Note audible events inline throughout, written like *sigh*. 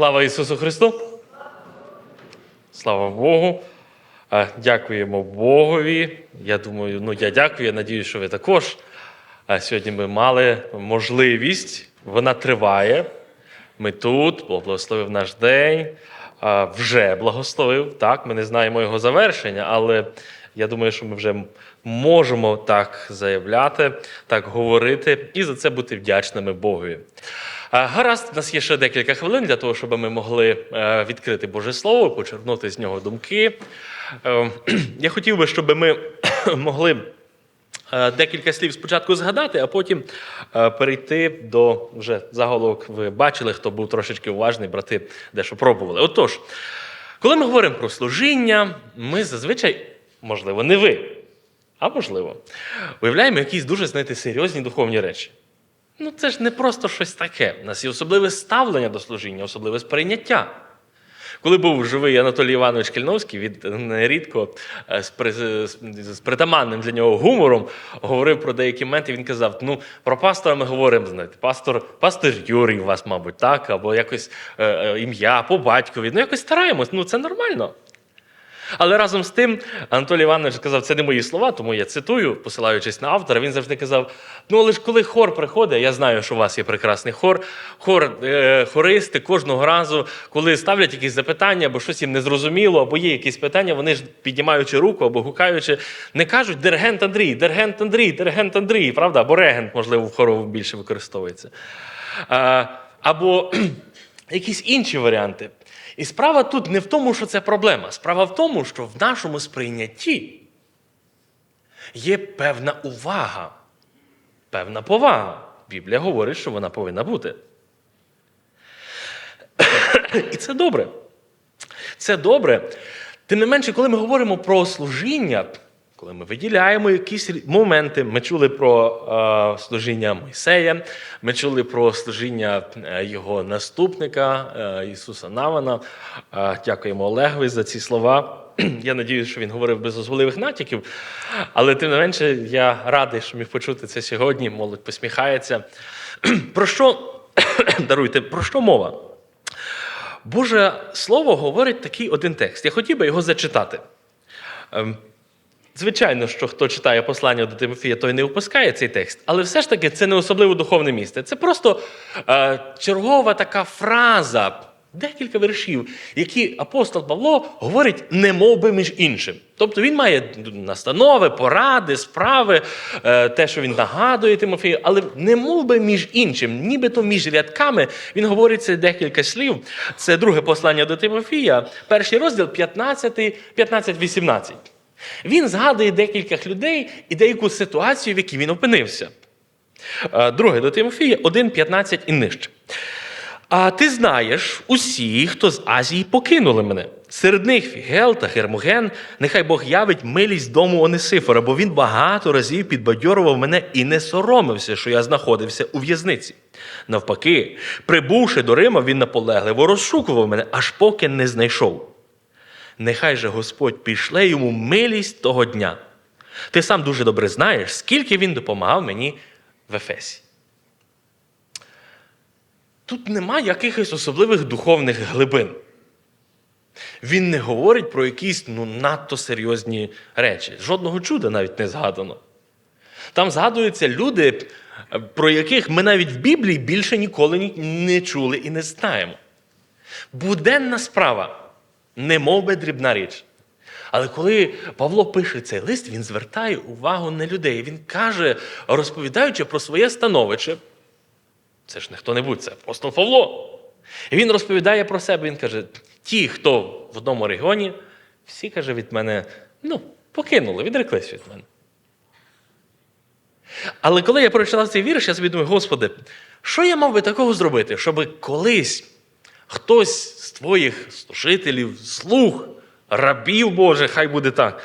Слава Ісусу Христу! Слава Богу! Е, Дякуємо Богові. Я думаю, ну я дякую, я надію, що ви також. Е, Сьогодні ми мали можливість, вона триває. Ми тут, благословив наш день, е, вже благословив. Так, ми не знаємо його завершення, але я думаю, що ми вже можемо так заявляти, так говорити і за це бути вдячними Богові. Гаразд, у нас є ще декілька хвилин для того, щоб ми могли е, відкрити Боже Слово, почерпнути з нього думки. Е, *clears throat* Я хотів би, щоб ми *clears throat* могли е, декілька слів спочатку згадати, а потім перейти до вже заголовок. Ви бачили, хто був трошечки уважний, брати дещо пробували. Отож, коли ми говоримо про служіння, ми зазвичай, можливо, не ви, а можливо, уявляємо якісь дуже, знаєте, серйозні духовні речі. Ну, це ж не просто щось таке. У нас є особливе ставлення до служіння, особливе сприйняття. Коли був живий Анатолій Іванович Кільновський, він нерідко е, з, при, з притаманним для нього гумором говорив про деякі моменти. Він казав: ну, про пастора ми говоримо, знаєте, пастор, пастор Юрій у вас, мабуть, так, або якось е, е, ім'я по батькові. Ну, якось стараємось, ну це нормально. Але разом з тим Анатолій Іванович сказав, це не мої слова, тому я цитую, посилаючись на автора. Він завжди казав: ну, але ж коли хор приходить, я знаю, що у вас є прекрасний хор, хор, е, хористи кожного разу, коли ставлять якісь запитання, або щось їм незрозуміло, або є якісь питання, вони ж піднімаючи руку або гукаючи, не кажуть диригент Андрій, диригент Андрій, диригент Андрій, правда? Або регент, можливо, в хору більше використовується. Або *clears throat* якісь інші варіанти. І справа тут не в тому, що це проблема. Справа в тому, що в нашому сприйнятті є певна увага, певна повага. Біблія говорить, що вона повинна бути. І це добре. Це добре. Тим не менше, коли ми говоримо про служіння, коли ми виділяємо якісь моменти, ми чули про е, служіння Мойсея, ми чули про служіння е, його наступника е, Ісуса Навана. Е, дякуємо Олегові за ці слова. *clears throat* Я надіюся, що він говорив без дозволивих натяків, але тим не менше, я радий, що міг почути це сьогодні. Молодь посміхається. *clears throat* Про що *clears throat* даруйте, про що мова? Боже Слово говорить такий один текст. Я хотів би його зачитати. Звичайно, що хто читає послання до Тимофія, той не впускає цей текст, але все ж таки це не особливо духовне місце. Це просто е, чергова така фраза, декілька вершів, які апостол Павло говорить не мов би між іншим. Тобто він має настанови, поради, справи, е, те, що він нагадує Тимофію, але не мов би між іншим, нібито між рядками він говорить це декілька слів. Це друге послання до Тимофія, перший розділ 15, 15-18. Він згадує декількох людей і деяку ситуацію, в якій він опинився. Е, Друге до Тимофія 1,15 і нижче. А ти знаєш, усі, хто з Азії покинули мене. Серед них Фігел та Гермоген, нехай Бог явить милість дому Онисифора, бо він багато разів підбадьорував мене і не соромився, що я знаходився у в'язниці. Навпаки, прибувши до Рима, він наполегливо розшукував мене, аж поки не знайшов нехай же Господь пішле йому милість того дня. Ти сам дуже добре знаєш, скільки він допомагав мені в Ефесі. Тут нема якихось особливих духовних глибин. Він не говорить про якісь ну, надто серйозні речі. Жодного чуда навіть не згадано. Там згадуються люди, про яких ми навіть в Біблії більше ніколи не чули і не знаємо. Буденна справа не мов би дрібна річ. Але коли Павло пише цей лист, він звертає увагу на людей. Він каже, розповідаючи про своє становище, це ж не хто-небудь, це апостол Павло. І він розповідає про себе, він каже: ті, хто в одному регіоні, всі каже, від мене ну, покинули, відреклись від мене. Але коли я прочитав цей вірш, я собі думаю, Господи, що я мав би такого зробити, щоб колись хтось з твоїх служителів, слуг, рабів Боже, хай буде так,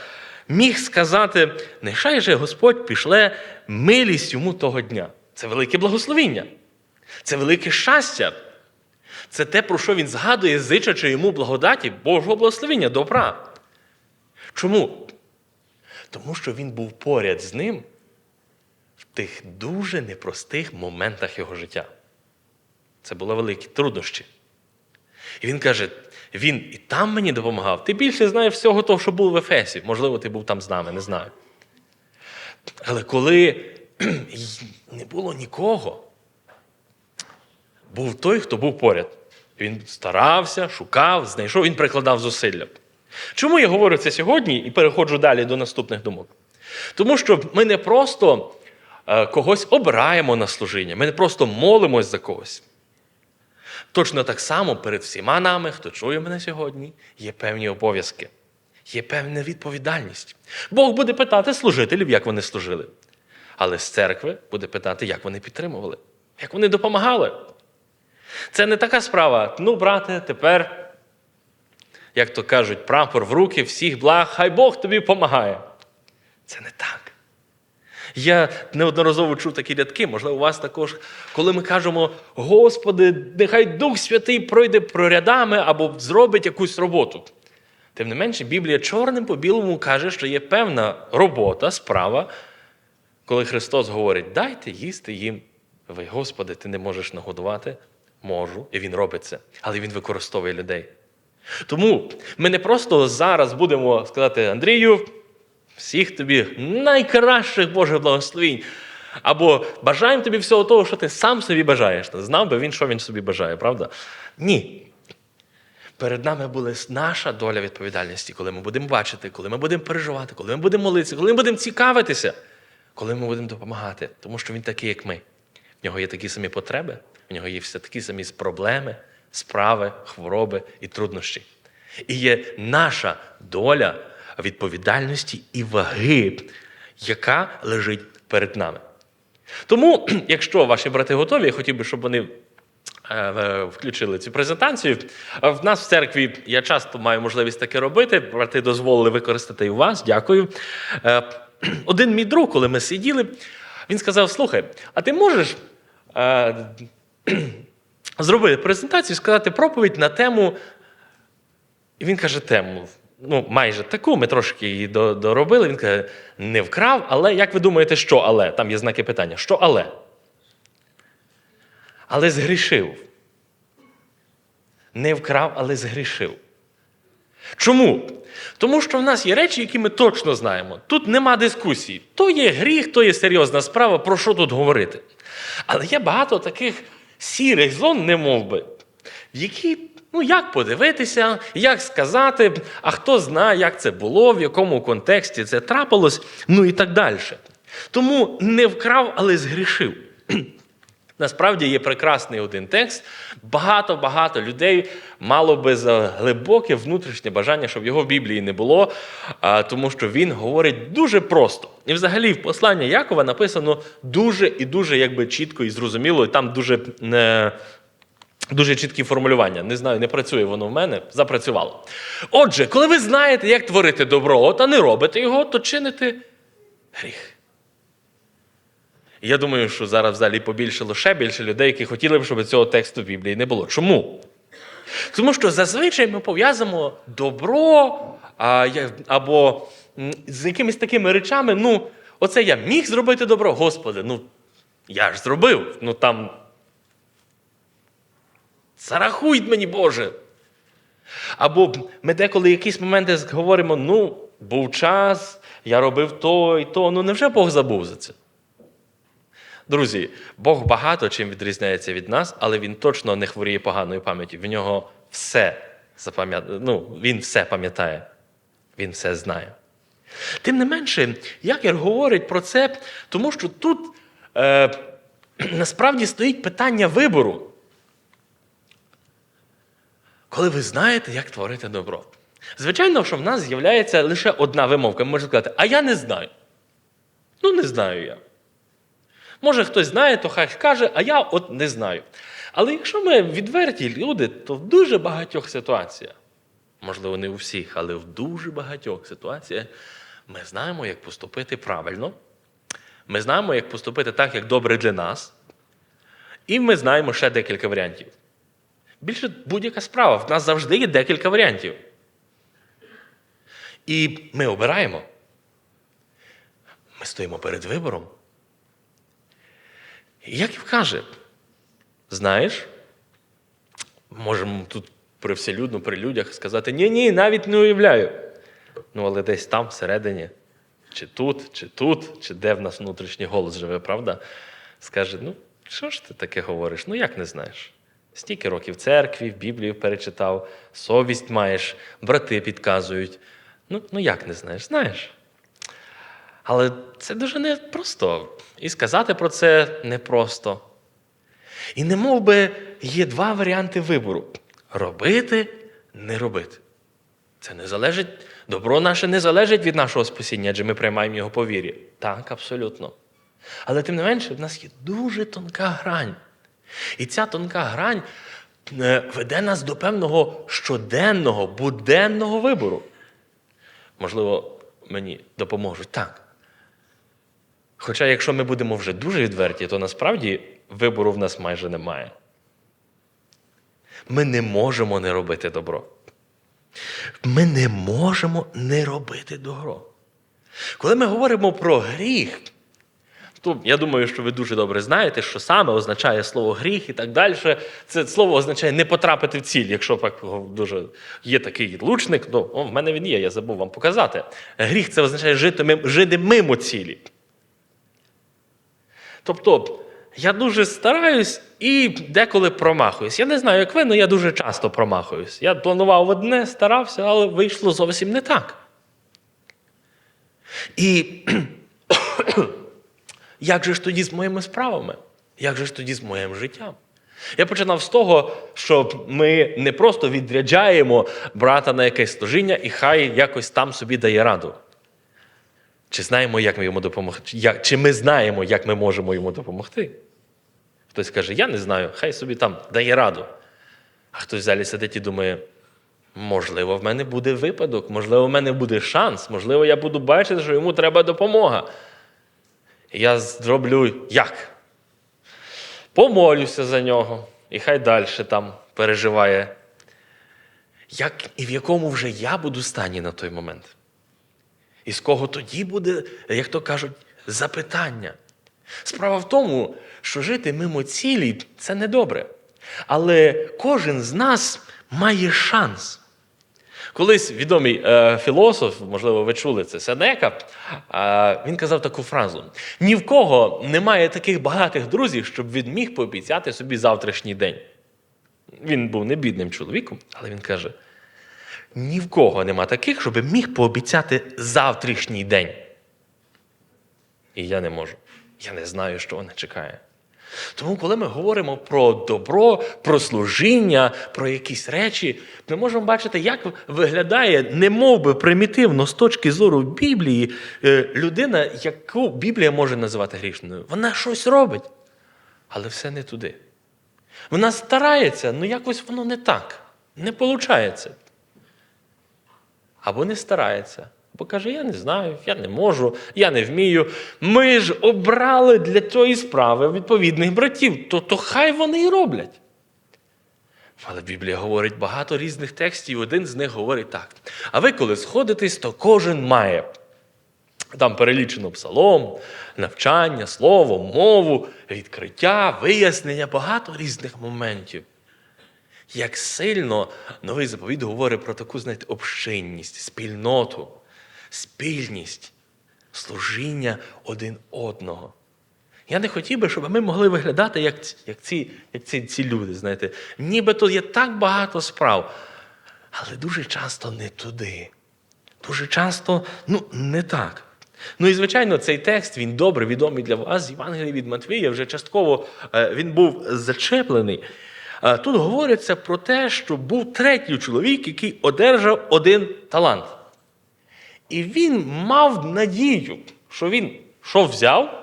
міг сказати: нехай же Господь пішле милість йому того дня. Це велике благословіння, це велике щастя. Це те, про що він згадує, зичачи йому благодаті, Божого благословіння, добра. Чому? Тому що він був поряд з ним в тих дуже непростих моментах його життя. Це були великі труднощі. І він каже: він і там мені допомагав. Ти більше знаєш всього того, що було в Ефесі. Можливо, ти був там з нами, не знаю. Але коли не було нікого, був той, хто був поряд. Він старався, шукав, знайшов, він прикладав зусилля. Чому я говорю це сьогодні і переходжу далі до наступних думок? Тому що ми не просто е, когось обираємо на служіння, ми не просто молимось за когось. Точно так само перед всіма нами, хто чує мене сьогодні, є певні обов'язки, є певна відповідальність. Бог буде питати служителів, як вони служили. Але з церкви буде питати, як вони підтримували, як вони допомагали. Це не така справа. Ну, брате, тепер, як то кажуть, прапор в руки, всіх благ, хай Бог тобі допомагає. Це не так. Я неодноразово чув такі рядки, можливо, у вас також, коли ми кажемо, Господи, нехай Дух Святий пройде прорядами або зробить якусь роботу. Тим не менше, Біблія чорним по білому каже, що є певна робота, справа, коли Христос говорить, дайте їсти їм. Ви, Господи, ти не можеш нагодувати? Можу. І Він робить це. Але Він використовує людей. Тому ми не просто зараз будемо сказати Андрію, всіх тобі найкращих Божих благословінь. Або бажаємо тобі всього того, що ти сам собі бажаєш. Знав би він, що він собі бажає, правда? Ні. Перед нами була наша доля відповідальності, коли ми будемо бачити, коли ми будемо переживати, коли ми будемо молитися, коли ми будемо цікавитися, коли ми будемо допомагати. Тому що він такий, як ми. В нього є такі самі потреби, в нього є все такі самі проблеми, справи, хвороби і труднощі. І є наша доля відповідальності і ваги, яка лежить перед нами. Тому, *clears throat* якщо ваші брати готові, я хотів би, щоб вони е, включили цю презентацію. В нас в церкві я часто маю можливість таке робити. Брати дозволили використати і вас. Дякую. Е, *clears throat* Один мій друг, коли ми сиділи, він сказав: слухай, а ти можеш е, *clears throat* зробити презентацію, сказати проповідь на тему. І він каже тему. Ну, майже таку, ми трошки її доробили. Він каже, не вкрав, але як ви думаєте, що але? Там є знаки питання. Що але? Але згрішив. Не вкрав, але згрішив. Чому? Тому що в нас є речі, які ми точно знаємо. Тут нема дискусії. То є гріх, то є серйозна справа, про що тут говорити. Але є багато таких сірих зон, не мов би, які, ну як подивитися, як сказати, а хто знає, як це було, в якому контексті це трапилось, ну і так далі. Тому не вкрав, але згрішив. *clears throat* Насправді є прекрасний один текст. Багато-багато людей мало би за глибоке внутрішнє бажання, щоб його в Біблії не було, тому що він говорить дуже просто. І взагалі в посланні Якова написано дуже і дуже якби чітко і зрозуміло, і там дуже. Дуже чіткі формулювання. Не знаю, не працює воно в мене, запрацювало. Отже, коли ви знаєте, як творити добро, та не робите його, то чините гріх. Я думаю, що зараз в залі побільшало ще більше людей, які хотіли б, щоб цього тексту в Біблії не було. Чому? Тому що зазвичай ми пов'язуємо добро а, або з якимись такими речами. Ну, оце я міг зробити добро, Господи, ну я ж зробив. Ну там. Зарахуй мені, Боже. Або ми деколи якісь моменти говоримо: ну, був час, я робив то і то. Ну невже Бог забув за це? Друзі, Бог багато чим відрізняється від нас, але він точно не хворіє поганою пам'яттю. В нього все запам'ятає. Ну, він все пам'ятає, він все знає. Тим не менше, Якір говорить про це, тому що тут е, *clears throat* насправді стоїть питання вибору. Коли ви знаєте, як творити добро. Звичайно, що в нас з'являється лише одна вимовка. Ми можемо сказати, а я не знаю. Ну, не знаю я. Може, хтось знає, то хай каже, а я от не знаю. Але якщо ми відверті люди, то в дуже багатьох ситуаціях, можливо, не у всіх, але в дуже багатьох ситуаціях ми знаємо, як поступити правильно. Ми знаємо, як поступити так, як добре для нас. І ми знаємо ще декілька варіантів. Більше будь-яка справа. В нас завжди є декілька варіантів. І ми обираємо. Ми стоїмо перед вибором. І Яків каже, знаєш, можемо тут привселюдно при людях сказати: ні, ні, навіть не уявляю. Ну, але десь там, всередині, чи тут, чи тут, чи де в нас внутрішній голос живе, правда? Скаже: ну, що ж ти таке говориш? Ну, як не знаєш? Стільки років церкві, Біблію перечитав, совість маєш, брати підказують. Ну, ну як не знаєш? Знаєш. Але це дуже непросто. І сказати про це непросто. І не мов би є два варіанти вибору: робити, не робити. Це не залежить, добро наше не залежить від нашого спасіння, адже ми приймаємо його по вірі. Так, абсолютно. Але тим не менше, в нас є дуже тонка грань. І ця тонка грань е, веде нас до певного щоденного, буденного вибору. Можливо, мені допоможуть так. Хоча, якщо ми будемо вже дуже відверті, то насправді вибору в нас майже немає. Ми не можемо не робити добро. Ми не можемо не робити добро. Коли ми говоримо про гріх, то я думаю, що ви дуже добре знаєте, що саме означає слово гріх і так далі. Це слово означає не потрапити в ціль. Якщо так дуже є такий лучник, то о, в мене він є, я забув вам показати. Гріх це означає жити, мим- жити мимо цілі. Тобто, я дуже стараюсь і деколи промахуюсь. Я не знаю, як ви, але я дуже часто промахуюсь. Я планував одне, старався, але вийшло зовсім не так. І як же ж тоді з моїми справами? Як же ж тоді з моїм життям? Я починав з того, що ми не просто відряджаємо брата на якесь служіння, і хай якось там собі дає раду. Чи знаємо, як ми йому допомогти? Чи ми знаємо, як ми можемо йому допомогти? Хтось каже, я не знаю, хай собі там дає раду. А хтось в залі сидить і думає, можливо, в мене буде випадок, можливо, в мене буде шанс, можливо, я буду бачити, що йому треба допомога. Я зроблю як? Помолюся за нього, і хай далі там переживає. Як і в якому вже я буду стані на той момент? І з кого тоді буде, як то кажуть, запитання. Справа в тому, що жити мимо цілі це недобре. Але кожен з нас має шанс. Колись відомий е, філософ, можливо, ви чули це Сенека, е, він казав таку фразу: ні в кого немає таких багатих друзів, щоб він міг пообіцяти собі завтрашній день. Він був не бідним чоловіком, але він каже: ні в кого нема таких, щоб міг пообіцяти завтрашній день. І я не можу. Я не знаю, що мене чекає. Тому, коли ми говоримо про добро, про служіння, про якісь речі, ми можемо бачити, як виглядає, не би примітивно з точки зору Біблії, е, людина, яку Біблія може називати грішною. Вона щось робить, але все не туди. Вона старається, але якось воно не так. Не виходить. Або не старається, або каже, я не знаю, я не можу, я не вмію. Ми ж обрали для цієї справи відповідних братів, то, то хай вони і роблять. Але Біблія говорить багато різних текстів, і один з них говорить так. А ви, коли сходитесь, то кожен має. Там перелічено псалом, навчання, слово, мову, відкриття, вияснення, багато різних моментів. Як сильно новий заповіт говорить про таку, знаєте, общинність, спільноту, спільність, служіння один одного. Я не хотів би, щоб ми могли виглядати як, як, ці, як ці, ці люди, знаєте. Нібито є так багато справ, але дуже часто не туди. Дуже часто ну, не так. Ну і звичайно, цей текст він добре відомий для вас з Євангелія від Матвія. Вже частково е, він був зачеплений. Е, Тут говориться про те, що був третій чоловік, який одержав один талант. І він мав надію, що він що взяв,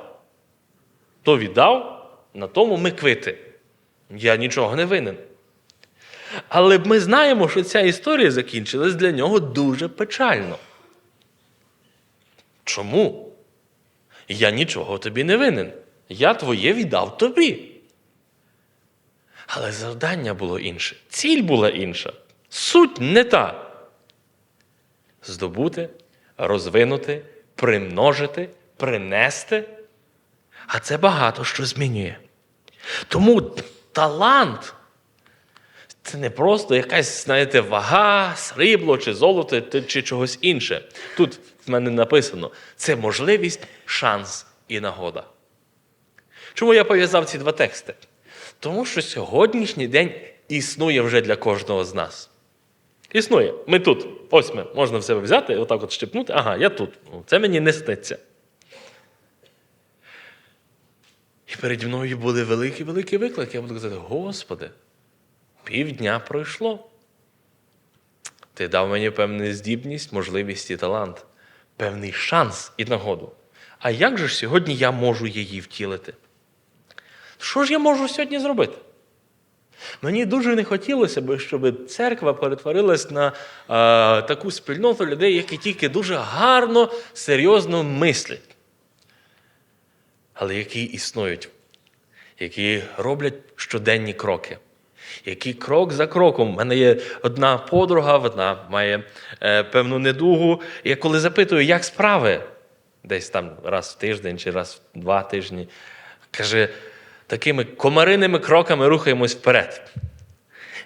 то віддав, на тому ми квити. Я нічого не винен. Але ми знаємо, що ця історія закінчилась для нього дуже печально. Чому? Я нічого тобі не винен. Я твоє віддав тобі. Але завдання було інше, ціль була інша. Суть не та. Здобути, розвинути, примножити, принести. А це багато що змінює. Тому талант це не просто якась, знаєте, вага, срібло чи золото чи чогось інше. Тут в мене написано: це можливість, шанс і нагода. Чому я пов'язав ці два тексти? Тому що сьогоднішній день існує вже для кожного з нас. Існує. Ми тут. Ось ми. Можна в себе взяти, отак от щепнути. Ага, я тут. Ну, Це мені не сниться. І переді мною були великі-великі виклики. Я буду казати: Господи, півдня пройшло. Ти дав мені певну здібність, можливість і талант, певний шанс і нагоду. А як же ж сьогодні я можу її втілити? Що ж я можу сьогодні зробити? Мені дуже не хотілося б, щоб церква перетворилась на е, таку спільноту людей, які тільки дуже гарно, серйозно мислять, але які існують, які роблять щоденні кроки. Які крок за кроком. У мене є одна подруга, вона має е, певну недугу. Я коли запитую, як справи, десь там раз в тиждень чи раз в два тижні, каже, такими комариними кроками рухаємось вперед.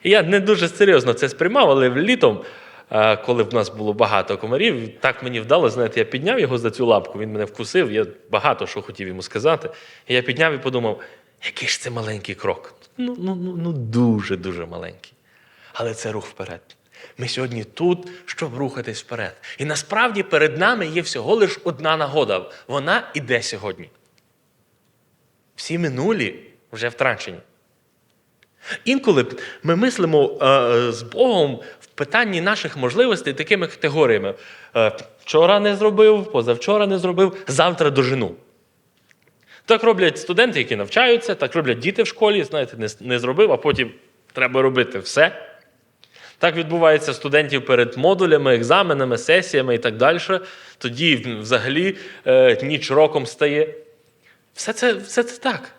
Я не дуже серйозно це сприймав, але літом, е, коли в нас було багато комарів, так мені вдалося, знаєте, я підняв його за цю лапку, він мене вкусив, я багато що хотів йому сказати. І я підняв і подумав, який ж це маленький крок. Ну, ну, ну, ну дуже-дуже маленький. Але це рух вперед. Ми сьогодні тут, щоб рухатись вперед. І насправді перед нами є всього лиш одна нагода. Вона іде сьогодні. Всі минулі вже втрачені. Інколи ми мислимо е, з Богом в питанні наших можливостей такими категоріями: Е, вчора не зробив, позавчора не зробив, завтра дожену. Так роблять студенти, які навчаються, так роблять діти в школі, знаєте, не, не зробив, а потім треба робити все. Так відбувається студентів перед модулями, екзаменами, сесіями і так далі. Тоді взагалі е, ніч роком стає. Все це, все це так.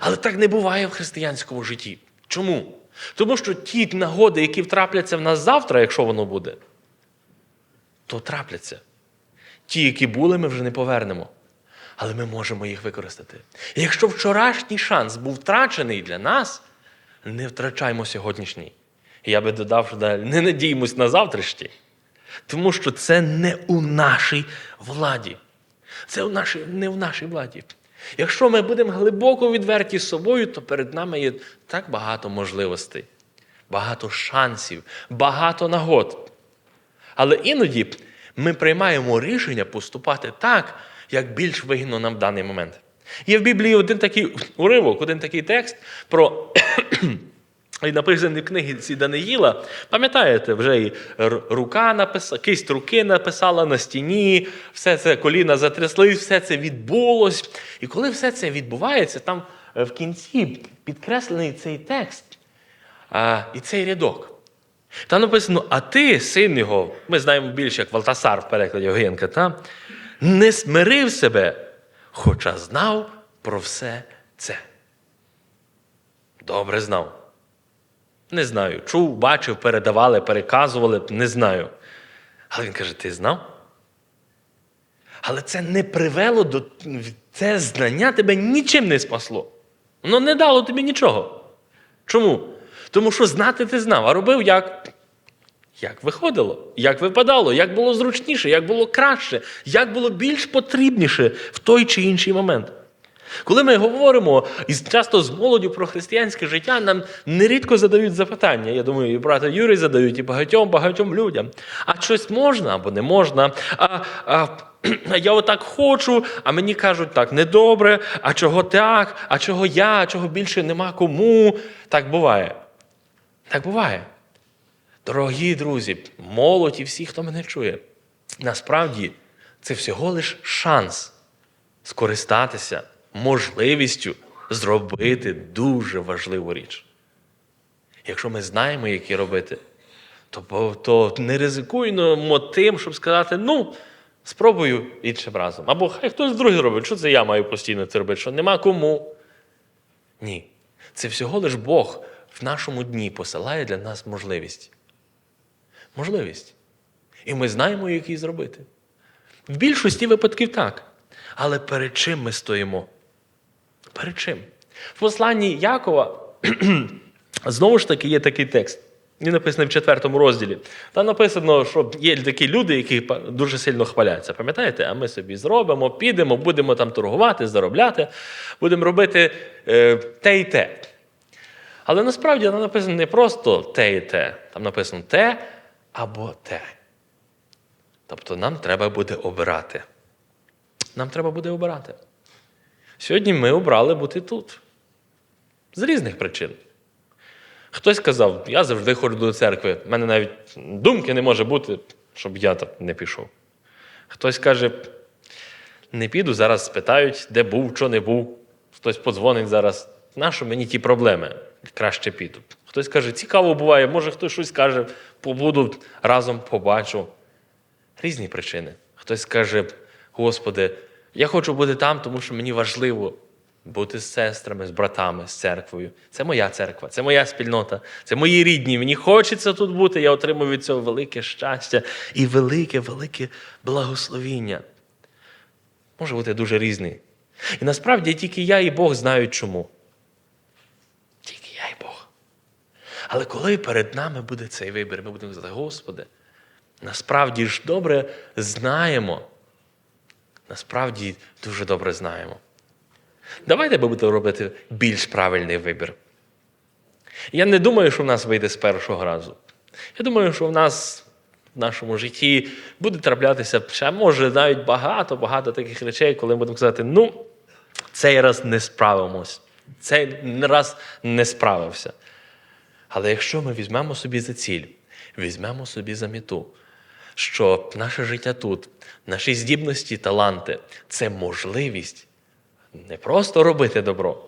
Але так не буває в християнському житті. Чому? Тому що ті нагоди, які втрапляться в нас завтра, якщо воно буде, то трапляться. Ті, які були, ми вже не повернемо. Але ми можемо їх використати. І якщо вчорашній шанс був втрачений для нас, не втрачаймо сьогоднішній. Я би додав, що не надіємось на завтрашній. Тому що це не у нашій владі. Це у нашій, не в нашій владі. Якщо ми будемо глибоко відверті з собою, то перед нами є так багато можливостей, багато шансів, багато нагод. Але іноді ми приймаємо рішення поступати так, як більш вигідно нам в даний момент. Є в Біблії один такий уривок, один такий текст про. І написаний в книгі Даниїла, пам'ятаєте, вже і рука написала, кисть руки написала на стіні, все це коліна затряслись, все це відбулось. І коли все це відбувається, там е, в кінці підкреслений цей текст а, і цей рядок. Там написано: а ти, син його, ми знаємо більше як Валтасар в перекладі Євгенка, та, не смирив себе, хоча знав про все це. Добре знав. Не знаю. Чув, бачив, передавали, переказували, не знаю. Але він каже: ти знав? Але це не привело до це знання тебе нічим не спасло. Воно не дало тобі нічого. Чому? Тому що знати ти знав, а робив як? Як виходило, як випадало, як було зручніше, як було краще, як було більш потрібніше в той чи інший момент. Коли ми говоримо і часто з молоддю про християнське життя, нам нерідко задають запитання. Я думаю, і брата Юрій задають, і багатьом багатьом людям. А щось можна або не можна? А, а, *clears throat* я отак хочу, а мені кажуть так, недобре, а чого так, а чого я, а чого більше нема кому. Так буває. Так буває. Дорогі друзі, молодь і всі, хто мене чує, насправді це всього лиш шанс скористатися можливістю зробити дуже важливу річ. Якщо ми знаємо, які робити, то, то не ризикуємо тим, щоб сказати, ну, спробую іншим разом. Або хай хтось другий робить, що це я маю постійно це робити, що нема кому. Ні. Це всього лиш Бог в нашому дні посилає для нас можливість. Можливість. І ми знаємо, як її зробити. В більшості випадків так. Але перед чим ми стоїмо? Перед чим? В посланні Якова *clears throat* Знову ж таки, є такий текст. Він написаний в четвертому розділі. Там написано, що є такі люди, які дуже сильно хваляться. Пам'ятаєте? А ми собі зробимо, підемо, будемо там торгувати, заробляти, будемо робити е, те і те. Але насправді там написано не просто те і те, там написано те або те. Тобто нам треба буде обирати. Нам треба буде обирати. Сьогодні ми обрали бути тут. З різних причин. Хтось сказав, я завжди ходжу до церкви. У мене навіть думки не може бути, щоб я там не пішов. Хтось каже, не піду, зараз спитають, де був, що не був. Хтось подзвонить зараз. Нащо мені ті проблеми? Краще піду. Хтось каже, цікаво буває, може хтось щось каже, побуду разом побачу. Різні причини. Хтось скаже, Господи, я хочу бути там, тому що мені важливо бути з сестрами, з братами, з церквою. Це моя церква, це моя спільнота, це мої рідні. Мені хочеться тут бути. Я отримую від цього велике щастя і велике, велике благословіння. Може бути дуже різний. І насправді тільки я і Бог знають чому. Тільки я і Бог. Але коли перед нами буде цей вибір, ми будемо казати, Господи, насправді ж добре знаємо. Насправді дуже добре знаємо. Давайте будемо робити більш правильний вибір. Я не думаю, що в нас вийде з першого разу. Я думаю, що в нас в нашому житті буде траплятися ще, може, навіть багато-багато таких речей, коли ми будемо казати, ну, цей раз не справимось, цей раз не справився. Але якщо ми візьмемо собі за ціль, візьмемо собі за мету, що наше життя тут, наші здібності, таланти це можливість не просто робити добро,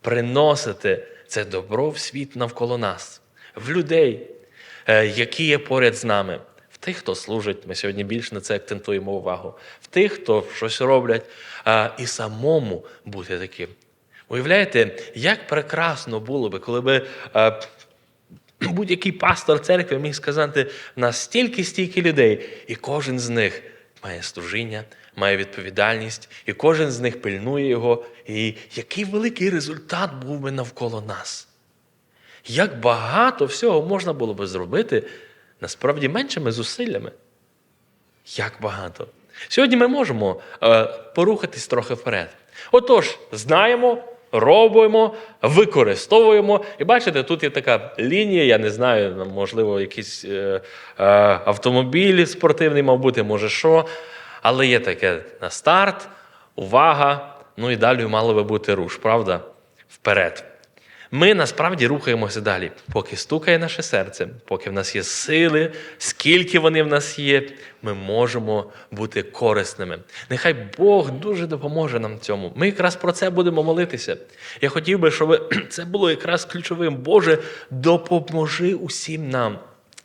приносити це добро в світ навколо нас, в людей, е, які є поряд з нами, в тих, хто служить. Ми сьогодні більш на це акцентуємо увагу, в тих, хто щось роблять, і самому бути таким. Уявляєте, як прекрасно було би, коли би е, *clears throat* будь-який пастор церкви міг сказати, в нас стільки-стільки людей, і кожен з них має служіння, має відповідальність, і кожен з них пильнує його. І який великий результат був би навколо нас. Як багато всього можна було би зробити насправді меншими зусиллями. Як багато. Сьогодні ми можемо е, порухатись трохи вперед. Отож, знаємо, робимо, використовуємо. І бачите, тут є така лінія, я не знаю, можливо, якийсь е, е, автомобіль спортивний, мав бути, може що. Але є таке на старт, увага, ну і далі мало би бути руш, правда? Вперед. Ми насправді рухаємося далі, поки стукає наше серце, поки в нас є сили, скільки вони в нас є, ми можемо бути корисними. Нехай Бог дуже допоможе нам цьому. Ми якраз про це будемо молитися. Я хотів би, щоб *clears throat* це було якраз ключовим. Боже, допоможи усім нам.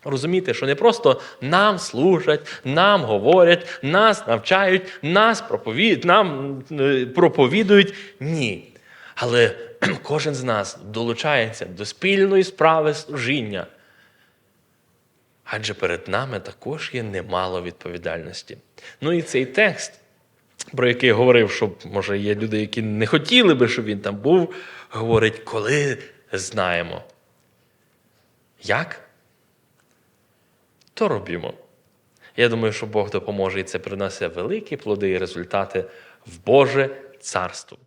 Розуміти, що не просто нам служать, нам говорять, нас навчають, нас проповідують, нам е, проповідують. Ні. Але *clears throat* кожен з нас долучається до спільної справи служіння. Адже перед нами також є немало відповідальності. Ну і цей текст, про який говорив, що може є люди, які не хотіли би, щоб він там був, говорить, коли знаємо. Як? То робімо. Я думаю, що Бог допоможе і це принесе великі плоди і результати в Боже царство.